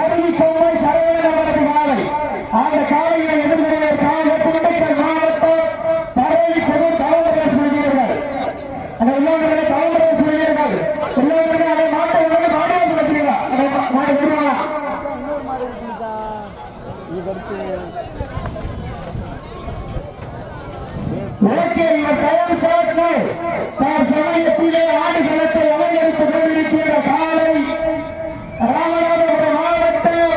கருவி சரவணன் அவரது காலை அந்த காலையை எதிர்கொள்வதற்காக திண்டுக்கல் மாவட்டம் பரவி பொது காங்கிரஸ் வீரர்கள் அந்த உள்ளவர்களை காங்கிரஸ் வீரர்கள் உள்ளவர்களை அதை மாட்ட உள்ளது மாநிலம் வச்சுக்கலாம் அதை மாட்ட வருவாங்களா ஓகே இவர் தயார் சாட்சி தார் சமயத்திலே ஆடுகளத்தை அலங்கரித்துக் கொண்டிருக்கின்ற காலை ராமநாதபுரம் மாவட்டம்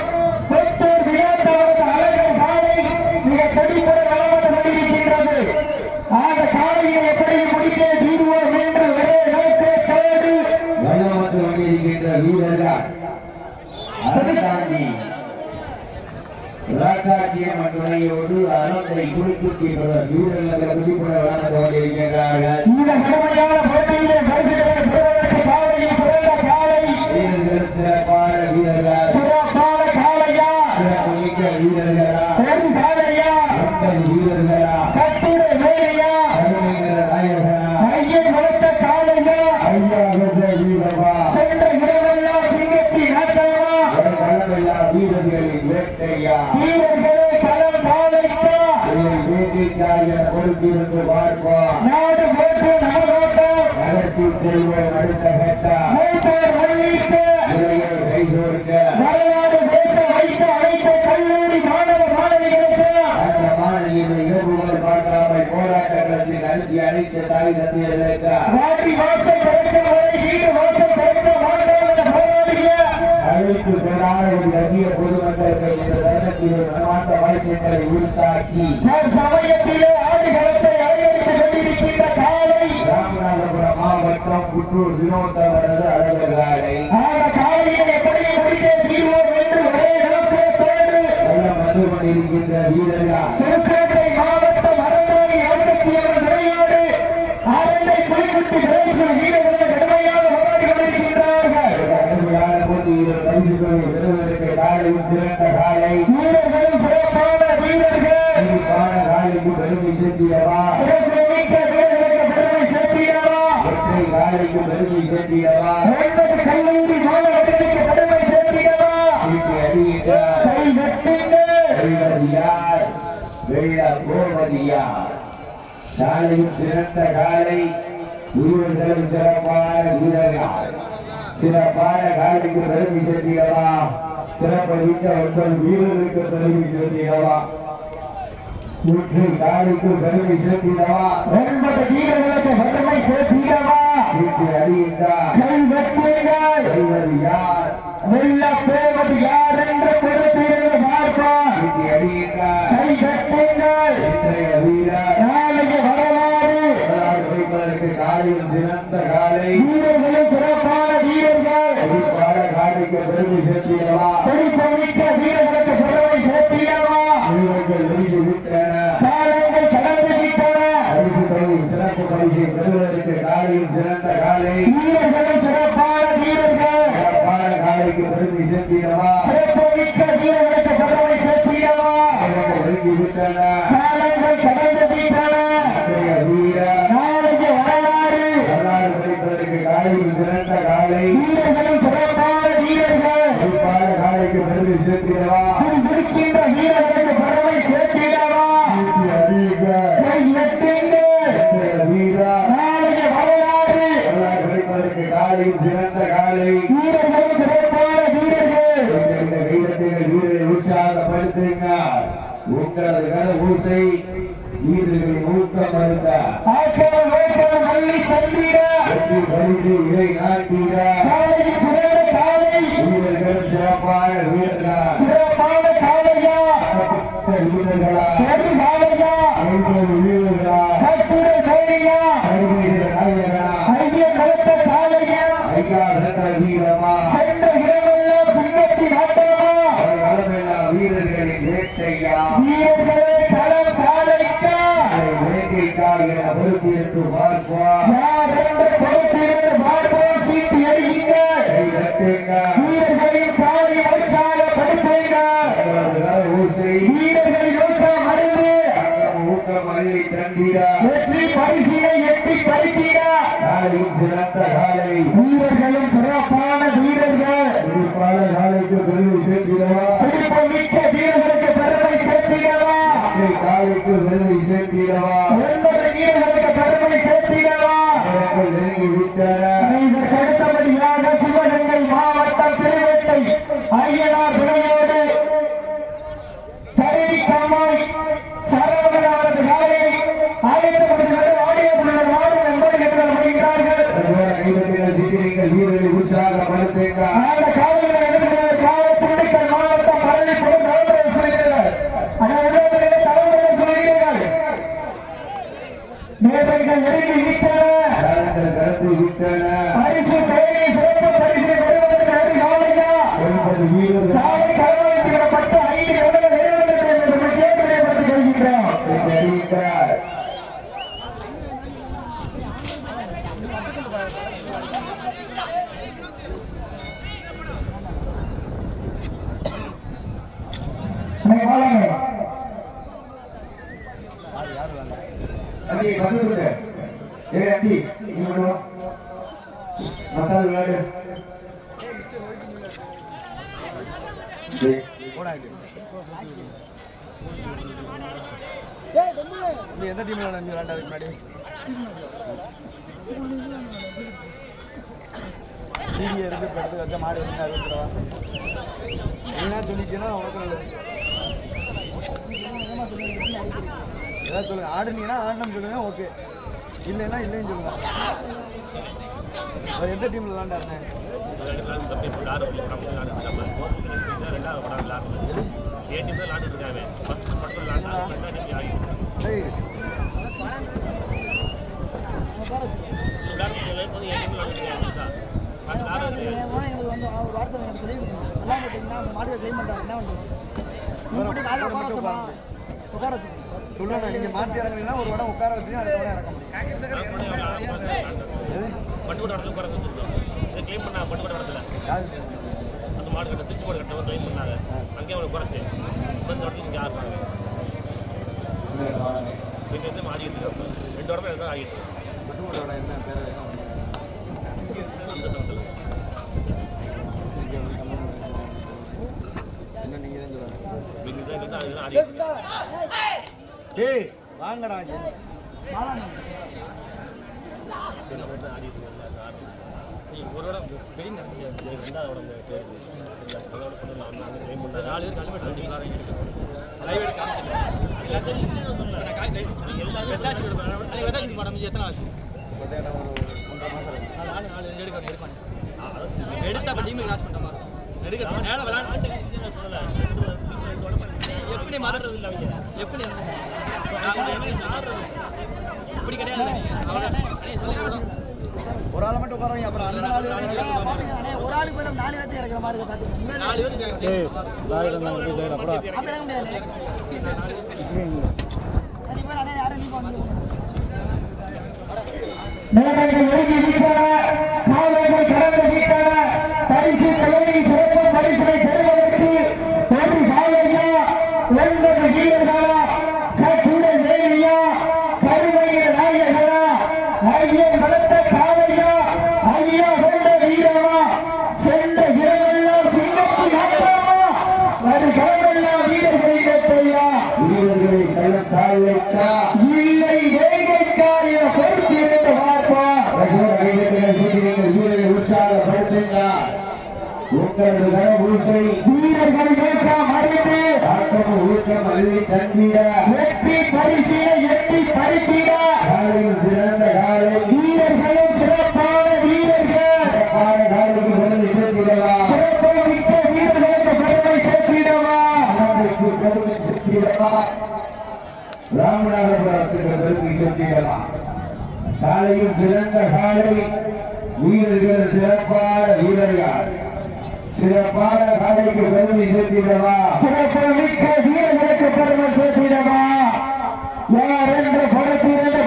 பெத்தூர் விளையாட்டவரது அழகர் காலை மிக கடிப்பட வளர்ந்து கொண்டிருக்கின்றது அந்த காலையை எப்படி முடிக்க தீர்வோம் என்று ஒரே நோக்கத்தோடு வளம் வந்து கொண்டிருக்கின்ற வீரர்கள்? அதை தாண்டி ராக்காட்சியம் துணையோடு அனந்தை குடிக்குட்டி வீரர்கள் குடிப்பட வளர்ந்து கொண்டிருக்கிறார்கள் இந்த கடுமையான போட்டியிலே பரிசுகளை பெறுவதற்கு காலையில் சிறந்த காலை. வீரர்கள் சிறப்பான வீரர்கள்? சிறப்பான காலையா? சிறப்பு மிக்க வீரர்களா? களமில்லா வீரர்களின் வேட்டையா? வீரர்களே களம் காலைக்கா இதை வேதிக்காக பொறுத்திருந்து பார்ப்போம் நாடு போட்டு நமதோட்டம் நடத்தி செல்வோம் அடுத்த கட்டா. மூத்தோர் மல்லிக்க இளைய கைகோர்க்க. வரலாறு பேச வைத்த அனைத்து கல்லூரி மாணவ மாணவிகளுக்கு. அந்த மாநில இரவுகள் பார்க்காமல் போராட்ட களத்தில் அனுப்பி அனைத்து தாய் தந்தையர்களுக்கு. வாடி வாசல் திறக்கும் வரை வீடு அழைப்பு பெறாத ஒரு ரசிக பொதுமக்களுக்கு இந்த தருணத்தில் ஒரு மனமார்ந்த வாழ்க்கைகளை உருத்தாக்கி சமயத்திலே ஆடுகளத்தை அலங்கரித்துக் கொண்டிருக்கின்ற காலை ராமநாதபுரம் மாவட்டம் கொண்டிருக்கின்ற வீரர்கள். மாவட்டம் அரண்டை வீரர்கள் கடுமையாக போராடி கொண்டிருக்கின்றார்கள் கடுமையான போட்டியில் பரிசுகளை காலையில் சிறந்த காலை. வீரர்களும் சிறப்பான வீரர்கள். சிறப்பான காலைக்கு பெருமை சேர்த்தியவா? ஒற்றை காலைக்கு பெருமை சேர்த்தியவா? கல்லூரி மாணவர்களுக்கு பெருமை அறிவிக்க கை வெட்டுங்கள் வெள்ளதியார் வெள்ள கோமதியார் காலையில் சிறந்த காலை. வீரர்களும் சிறப்பான வீரர்கள். சிறப்பான காலைக்கு பெருமை சேர்த்திடவா சிறப்பளிக்க ஒன்பது வீரர்களுக்கு பெருமை சேர்த்திடவா ஒற்றை காலைக்கு பெருமை சேர்த்திடவா ஒன்பது வீரர்களுக்கு பெருமை சேர்த்திடவா வீட்டு அறிவித்தார் கை வெட்டுங்கள் யார் வெல்ல போவது யார் என்று பொறுத்திருந்து பார்ப்போம் வீட்டு அறிவித்தார் கை வெட்டுங்கள் இன்றைய வீரர் நாளைய வரலாறு வரலாறு வைப்பதற்கு காலையில் சிறந்த காலை வீரர்களும் சிறப்பான வீரர்கள் குறிப்பான காலைக்கு பெருமை சேர்த்திடவா குறிப்பமிக்க வீரர்களுக்கு பெருமை சேர்த்திடவா வீரர்கள் வெளியே விட்டன காலங்கள் கடந்து விட்டன பரிசு தொகை சிறப்பு பரிசை பெறுவதற்கு காலையில் சிறந்த காலை வீரர்களும் சிறப்பான வீரர்கள் சிறப்பான காலைக்கு பெருமை சேர்த்திடவா சிறப்புமிக்க வீரர்களுக்கு பெருமை சேர்த்திடவா வீரர்கள் வெளியே விட்டன காலங்கள் கடந்து விட்டன இன்றைய வீரர் நாளைய வரலாறு வரலாறு படிப்பதற்கு காலையில் சிறந்த காலை வீரர்களும் சிறப்பான வீரர்கள் குறிப்பான காலைக்கு பெருமை Amira காலை காலைக்கு பெருமை சேர்க்கிறவா காலைக்கு பெருமை மேதைகள் நெருங்கி விட்டன பரிசு சிறப்பு பரிசு பெறுவதற்கு ஒன்பது நீ எந்த டீம்ல நீ விளையாண்டதுக்கு முன்னாடி டிவி இருந்து படுத்து எடுத்து வச்சா மாடு வந்து அறுபது என்ன சொல்லிட்டீங்கன்னா உனக்கு நல்லது ஏதாவது சொல்லுங்க ஆடுனீங்கன்னா ஆடணும் சொல்லுங்க ஓகே. இல்லைன்னா இல்லைன்னு சொல்லுங்க. அவர் எந்த டீம்ல விளாண்டாருண்ணே டேய் எங்களுக்கு வந்து வார்த்தை எனக்கு சொல்லி எல்லாம் பார்த்தீங்கன்னா அந்த மாட்டுக்கு க்ளைம் பண்ணுறாங்க என்ன பண்ணுறோம் காலையில் உட்கார வச்சோமா உட்கார வச்சு சொல்லணும் நீங்கள் மாற்றி இறங்குனீங்கன்னா ஒரு இடம் உட்கார வச்சு அடுத்த இடம் இறக்க முடியும். க்ளைம் பண்ணாங்க பட்டுக்கோட்டை இடத்துல அந்த மாடு கட்ட திருச்சி மாடு கட்ட க்ளைம் பண்ணாங்க அங்கேயே அவனுக்கு குறைச்சிட்டேன் இப்போ இந்த இடத்துல இங்கே யார் இருக்காங்க? இங்கே இருந்து ஆடிட்டு இருக்காங்க ரெண்டு இடமே இருந்தால் அந்த. டேய் வாங்கடா ஆடிட்டு எடுத்து டீம் கிராஸ் பண்ணுற மாதிரி எடுக்கணும் மேலே விளாண்டு. சொல்லலை. எப்படி மாறுறது இல்லை அவங்க. எப்படி ஆடுறது மட்டும் உட்காரவங்க அப்புறம் அந்த நாலு பேரும் ஒரு ஆளுக்கு பேர் நாலு பேர்த்து இறக்குற மாதிரி இருக்கு? பார்த்தீங்கன்னா நாலு பேருக்கு அப்படி இறங்க முடியாது நீ போய் நானே யாரும் நீ போங்க மேதைகள் நெருங்கி விட்டன காலைகள் கடந்து விட்டன பரிசு தலைமை சிறப்பு பரிசை பெறுவதற்கு ஒரு காலையா ஒன்பது வீரர்களா கட்டுடல் வேலியா கருவையில் நாயகனா ஐயன் வளர்த்த காலையா ஐயா கொண்ட வீரமா சென்ற இடமெல்லாம் சிங்கத்தின் ஆட்டமா ஒரு களமெல்லாம் வீரர்களின் வெற்றியா வீரர்களை கள்ளத்தால் வைத்தா இல்லை வேங்கைக்காரிய பொறுத்து என்று பார்ப்போம் அதுபோல கைதட்டிகள் சிட்டிகள் வீரர்களை உற்சாகப்படுத்துங்க உங்களது கனபூசை வீரர்கள் நோக்கம் அறிந்து ஆட்டம் ஊக்கம் அள்ளி தந்திட வெற்றி பரிசினை எட்டி பறித்திட காலையில் சிறந்த காலை வீரர்களும் சிறப்பான வீரர்கள் சிறப்பான காலைக்கு பதில் சேர்த்திடவா சிறப்பை மிக்க வீரர்களுக்கு பெருமை சேர்த்திடவா ஆனந்தைக்கு பெருமை சேர்த்திடவா ராமநாதபுரத்துக்கு பெருமை காலையில் சிறந்த காலை வீரர்கள் சிறப்பான வீரர்கள். சிறப்பான காலைக்கு பெருமை சேர்த்திடவா? சிறப்பு மிக்க வீரர்களுக்கு பெருமை சேர்த்திடவா? யார் என்ற படத்திலிருந்து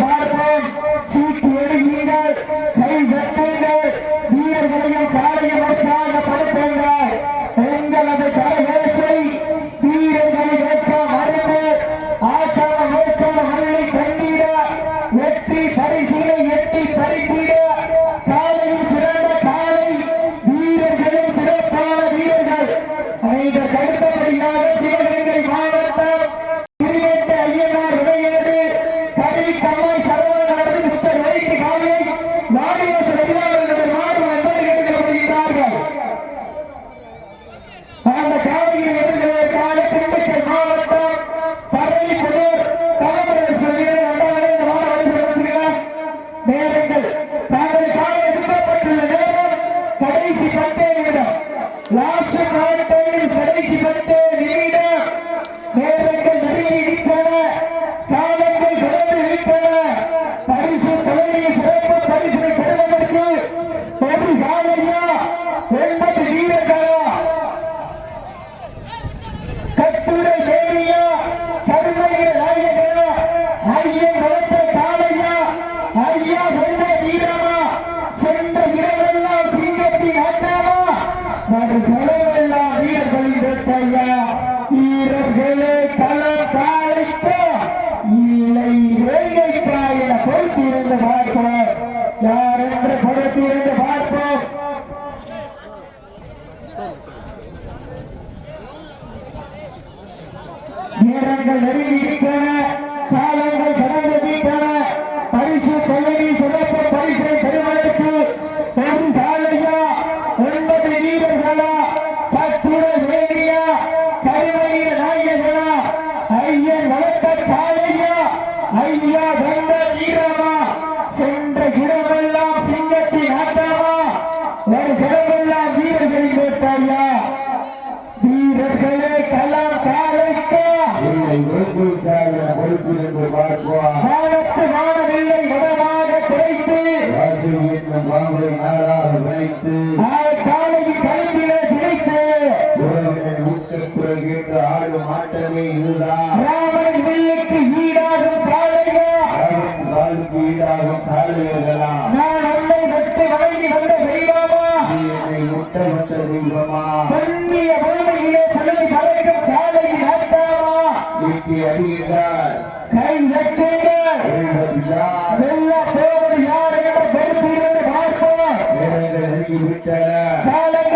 நேரங்கள் நெருங்கி இருக்கிறன. கிடைத்து ஆசீர்வதிக்கும் பாம்பை மாறாக விளைத்து காலையில் கை நட்டுங்கள் பழகிவிட்டன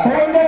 Hola.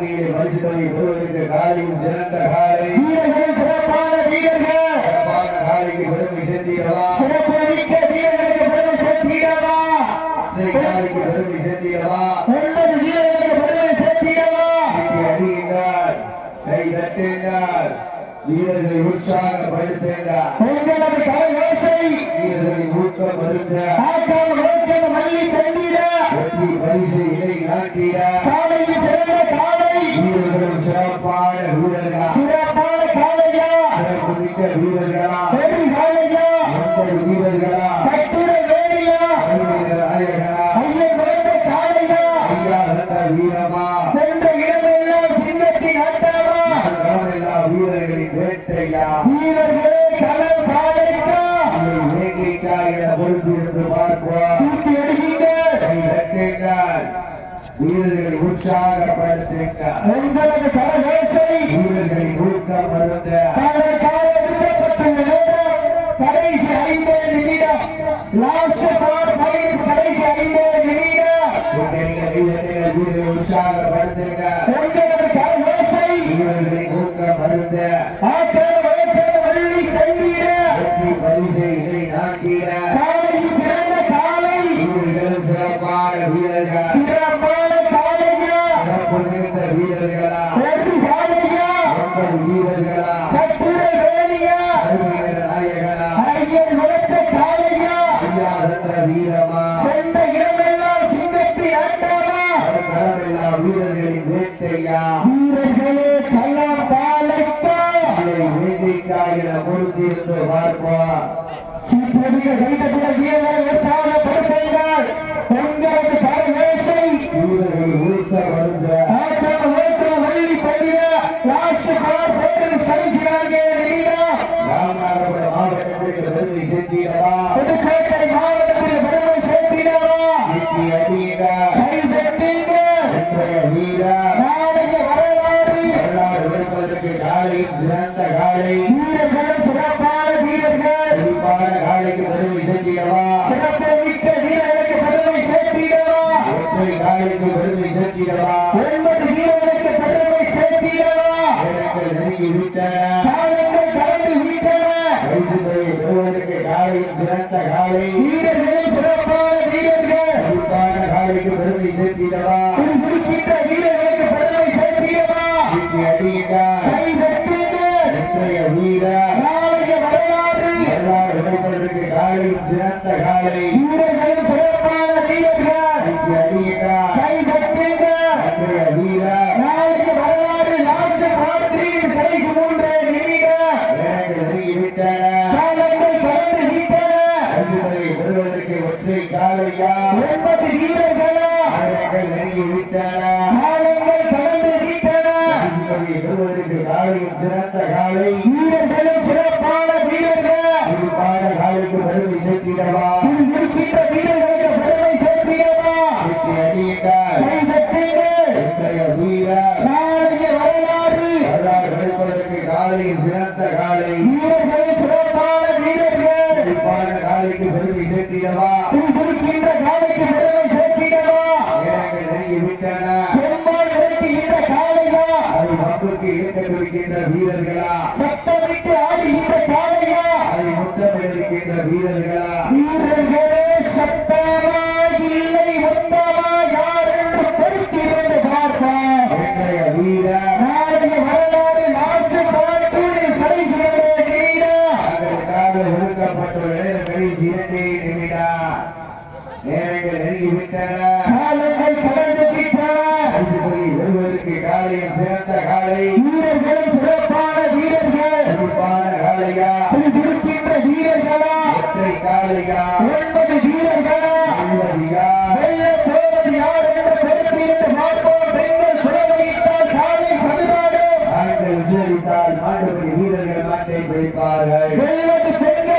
போட்டியிலே பரிசு தொகை பெறுவதற்கு காலையும் சிறந்த காலை. வீரர்கள் சிறப்பான வீரர்கள். சிறப்பான காலைக்கு பெருமை சேர்ந்தீர்களா சிறப்புமிக்க வீரர்களுக்கு பெருமை சிறப்பான வீரர்களா. சிறப்பான காலையா சிறப்பு மிக்க வீரர்களா. உடையவர் கரவேசை வீரர்களை ஊக்க மருந்த கொடிய கைதட்டுகள் வீரர்கள் உற்சாக விட்டன காலையும் சிறந்த காலை. அம்புக்கு இயக்கப்படுகின்ற வீரர்களா? சத்தமிட்டு ஆடுகின்ற காலையா அதை முத்தமிடுகின்ற வீரர்களா? ஒன்பது காலையா ஒன்பது வீரர்களா ஒன்பதுயா வீரர்கள் மாற்றை பிடிப்பார்கள். வீரர்களை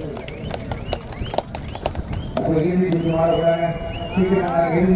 மாறுபடுறாங்க சீக்கிரம் இறுதி